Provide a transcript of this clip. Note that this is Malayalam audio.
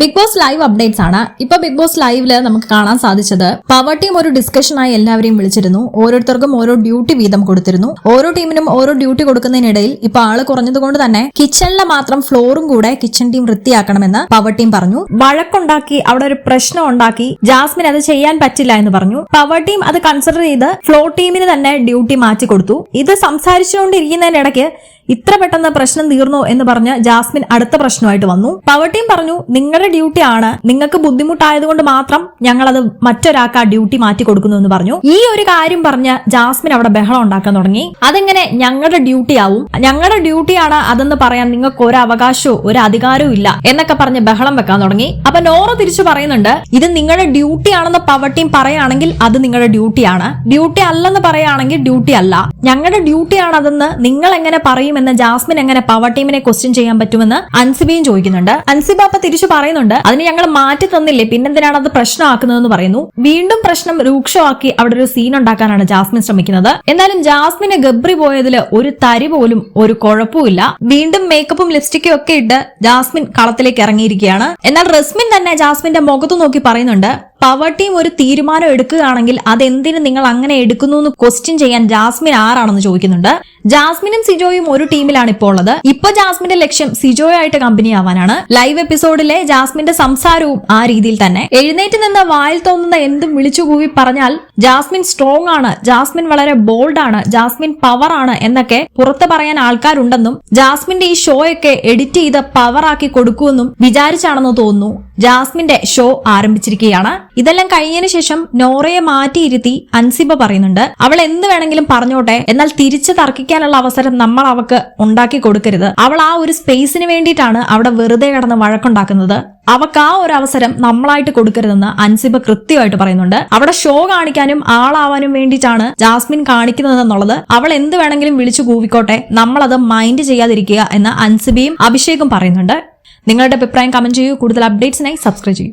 ബിഗ് ബോസ് ലൈവ് അപ്ഡേറ്റ്സ് ആണ്. ഇപ്പൊ ബിഗ് ബോസ് ലൈവിൽ നമുക്ക് കാണാൻ സാധിച്ചത് പവർ ടീം ഒരു ഡിസ്കഷനായി എല്ലാവരെയും വിളിച്ചിരുന്നു. ഓരോരുത്തർക്കും ഓരോ ഡ്യൂട്ടി വീതം കൊടുത്തിരുന്നു. ഓരോ ടീമിനും ഓരോ ഡ്യൂട്ടി കൊടുക്കുന്നതിനിടയിൽ ഇപ്പൊ ആൾ കുറഞ്ഞതുകൊണ്ട് തന്നെ കിച്ചണിലെ മാത്രം ഫ്ലോറും കൂടെ കിച്ചൺ ടീം വൃത്തിയാക്കണമെന്ന് പവർ ടീം പറഞ്ഞു. വഴക്കുണ്ടാക്കി അവിടെ ഒരു പ്രശ്നം ഉണ്ടാക്കി ജാസ്മിൻ അത് ചെയ്യാൻ പറ്റില്ല എന്ന് പറഞ്ഞു. പവർ ടീം അത് കൺസിഡർ ചെയ്ത് ഫ്ലോർ ടീമിന് തന്നെ ഡ്യൂട്ടി മാറ്റി കൊടുത്തു. ഇത് സംസാരിച്ചുകൊണ്ടിരിക്കുന്നതിനിടയ്ക്ക് ഇത്ര പെട്ടെന്ന് പ്രശ്നം തീർന്നു എന്ന് പറഞ്ഞ് ജാസ്മിൻ അടുത്ത പ്രശ്നമായിട്ട് വന്നു. പവർ ടീം പറഞ്ഞു നിങ്ങളുടെ ഡ്യൂട്ടി ആണ്. നിങ്ങൾക്ക് ബുദ്ധിമുട്ടായതുകൊണ്ട് മാത്രം ഞങ്ങൾ അത് മറ്റൊരാൾക്ക് ആ ഡ്യൂട്ടി മാറ്റി കൊടുക്കുന്നു എന്ന് പറഞ്ഞു. ഈ ഒരു കാര്യം പറഞ്ഞ് ജാസ്മിൻ അവിടെ ബഹളം ഉണ്ടാക്കാൻ തുടങ്ങി. അതെങ്ങനെ ഞങ്ങളുടെ ഡ്യൂട്ടി ആവും ഞങ്ങളുടെ ഡ്യൂട്ടിയാണ് അതെന്ന് പറയാൻ നിങ്ങൾക്ക് ഒരു അവകാശവും ഒരു അധികാരവും ഇല്ല എന്നൊക്കെ പറഞ്ഞ് ബഹളം വെക്കാൻ തുടങ്ങി. അപ്പൊ നോറ തിരിച്ചു പറയുന്നുണ്ട് ഇത് നിങ്ങളുടെ ഡ്യൂട്ടി ആണെന്ന് ടീം പറയുകയാണെങ്കിൽ അത് നിങ്ങളുടെ ഡ്യൂട്ടിയാണ്. ഡ്യൂട്ടി അല്ലെന്ന് പറയുകയാണെങ്കിൽ ഡ്യൂട്ടി അല്ല. ഞങ്ങളുടെ ഡ്യൂട്ടിയാണ് അതെന്ന് നിങ്ങൾ എങ്ങനെ പറയുമെന്ന് ജാസ്മിൻ എങ്ങനെ പവർ ടീമിനെ ക്വസ്റ്റ്യൻ ചെയ്യാൻ പറ്റുമെന്ന് അൻസിബയും ചോദിക്കുന്നുണ്ട്. അൻസിബ അപ്പൊ തിരിച്ചു പറയുന്നുണ്ട് അതിന് ഞങ്ങൾ മാറ്റി തന്നില്ലേ? പിന്നെന്തിനാണ് അത് പ്രശ്നമാക്കുന്നതെന്ന് പറയുന്നു. വീണ്ടും പ്രശ്നം രൂക്ഷമാക്കി അവിടെ ഒരു സീൻ ഉണ്ടാക്കാനാണ് ജാസ്മിൻ ശ്രമിക്കുന്നത്. എന്നാലും ജാസ്മിന് ഗബ്രി പോയതിൽ ഒരു തരി പോലും ഒരു കുഴപ്പമില്ല വീണ്ടും മേക്കപ്പും ലിപ്സ്റ്റിക്കും ഒക്കെ ഇട്ട് ജാസ്മിൻ കളത്തിലേക്ക് ഇറങ്ങിയിരിക്കുകയാണ്. എന്നാൽ റസ്മിൻ തന്നെ ജാസ്മിന്റെ മുഖത്ത് നോക്കി പറയുന്നുണ്ട് പവർ ടീം ഒരു തീരുമാനം എടുക്കുകയാണെങ്കിൽ അതെന്തിനു നിങ്ങൾ അങ്ങനെ എടുക്കുന്നു എന്ന് ക്വസ്റ്റ്യൻ ചെയ്യാൻ ജാസ്മിൻ ആരാണെന്ന് ചോദിക്കുന്നുണ്ട്. ജാസ്മിനും സിജോയും ഒരു ടീമിലാണ് ഇപ്പോൾ ഉള്ളത്. ഇപ്പൊ ജാസ്മിന്റെ ലക്ഷ്യം സിജോയായിട്ട് കമ്പനി ആവാനാണ്. ലൈവ് എപ്പിസോഡിലെ ജാസ്മിന്റെ സംസാരവും ആ രീതിയിൽ തന്നെ. എഴുന്നേറ്റ് നിന്ന് വായിൽ തോന്നുന്ന എന്തും വിളിച്ചുകൂവി പറഞ്ഞാൽ ജാസ്മിൻ സ്ട്രോങ് ആണ് ജാസ്മിൻ വളരെ ബോൾഡ് ആണ് ജാസ്മിൻ പവർ ആണ് എന്നൊക്കെ പുറത്ത് പറയാൻ ആൾക്കാരുണ്ടെന്നും ജാസ്മിന്റെ ഈ ഷോയൊക്കെ എഡിറ്റ് ചെയ്ത് പവർ ആക്കി കൊടുക്കുമെന്നും വിചാരിച്ചാണെന്ന് തോന്നുന്നു. ജാസ്മിന്റെ ഷോ ആരംഭിച്ചിരിക്കുകയാണ്. ഇതെല്ലാം കഴിഞ്ഞതിന് ശേഷം നോറയെ മാറ്റിയിരുത്തി അൻസിബ പറയുന്നുണ്ട് അവൾ എന്ത് വേണമെങ്കിലും പറഞ്ഞോട്ടെ എന്നാൽ തിരിച്ച് തർക്കിക്കാനുള്ള അവസരം നമ്മൾ അവക്ക് ഉണ്ടാക്കി കൊടുക്കരുത്. അവൾ ആ ഒരു സ്പേസിന് വേണ്ടിയിട്ടാണ് അവിടെ വെറുതെ കിടന്ന് വഴക്കുണ്ടാക്കുന്നത്. അവക്ക് ആ ഒരു അവസരം നമ്മളായിട്ട് കൊടുക്കരുതെന്ന് അൻസിബ കൃത്യമായിട്ട് പറയുന്നുണ്ട്. അവിടെ ഷോ കാണിക്കാനും ആളാവാനും വേണ്ടിയിട്ടാണ് ജാസ്മിൻ കാണിക്കുന്നതെന്നുള്ളത്. അവൾ എന്ത് വേണമെങ്കിലും വിളിച്ചു കൂവിക്കോട്ടെ നമ്മളത് മൈൻഡ് ചെയ്യാതിരിക്കുക എന്ന് അൻസിബയും അഭിഷേകും പറയുന്നുണ്ട്. നിങ്ങളുടെ അഭിപ്രായം കമന്റ് ചെയ്യൂ. കൂടുതൽ അപ്ഡേറ്റ്സിനായി സബ്സ്ക്രൈബ് ചെയ്യൂ.